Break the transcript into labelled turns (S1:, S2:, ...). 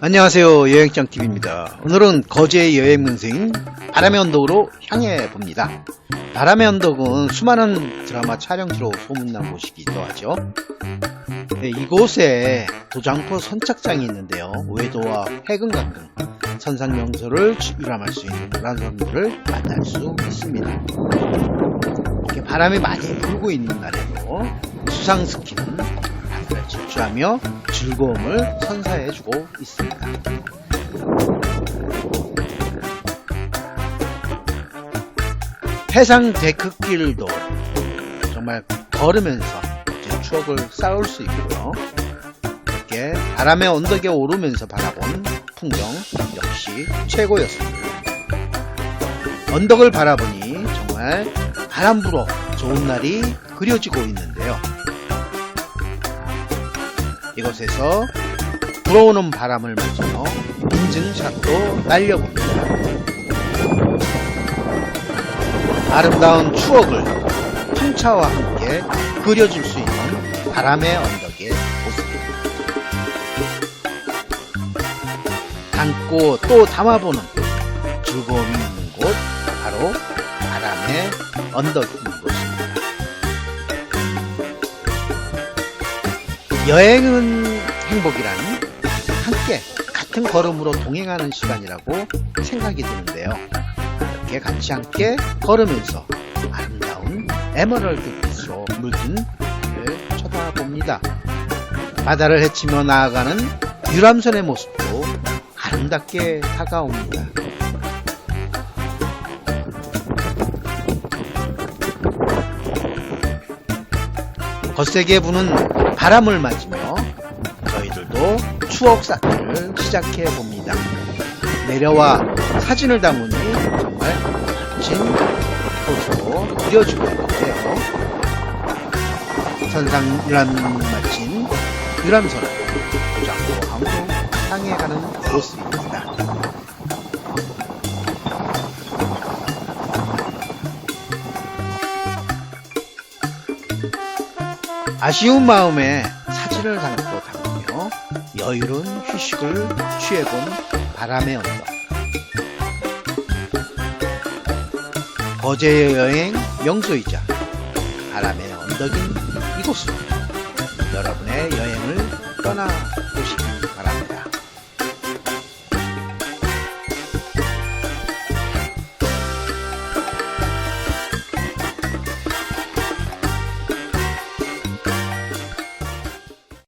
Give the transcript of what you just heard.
S1: 안녕하세요 여행장TV입니다. 오늘은 거제의 여행 문생 바람의 언덕으로 향해 봅니다. 바람의 언덕은 수많은 드라마 촬영지로 소문난 곳이기도 하죠. 네, 이곳에 도장포 선착장이 있는데요. 외도와 해금강 등 선상 명소를 유람할 수 있는 문화선들을 만날 수 있습니다. 이렇게 바람이 많이 불고 있는 날에도 수상 스키는 하늘을 질주하며 즐거움을 선사해주고 있습니다. 해상 데크길도 정말 걸으면서 추억을 쌓을 수 있고요. 이렇게 바람의 언덕에 오르면서 바라본 풍경 역시 최고였습니다. 언덕을 바라보니 정말 바람 불어 좋은 날이 그려지고 있는데 이곳에서 불어오는 바람을 맞으며 인증샷도 날려봅니다. 아름다운 추억을 풍차와 함께 그려줄 수 있는 바람의 언덕의 모습입니다. 담고 또 담아보는 즐거움이 있는 곳 바로 바람의 언덕인 곳입니다. 여행은 행복이란 함께 같은 걸음으로 동행하는 시간이라고 생각이 드는데요. 이렇게 같이 함께 걸으면서 아름다운 에메랄드 빛으로 물든 바다를 쳐다봅니다. 바다를 헤치며 나아가는 유람선의 모습도 아름답게 다가옵니다. 거세게 부는 바람을 맞으며 저희들도 추억 쌓기를 시작해 봅니다. 내려와 사진을 담으니 정말 멋진 포즈로 그려주고 있는데요. 선상 유람 마친 유람선을 도장포항으로 향해 가는 모습입니다. 아쉬운 마음에 사진을 담고 담으며 여유로운 휴식을 취해본 바람의 언덕. 거제 여행 명소이자 바람의 언덕인 이곳으로 여러분의 여행을 떠나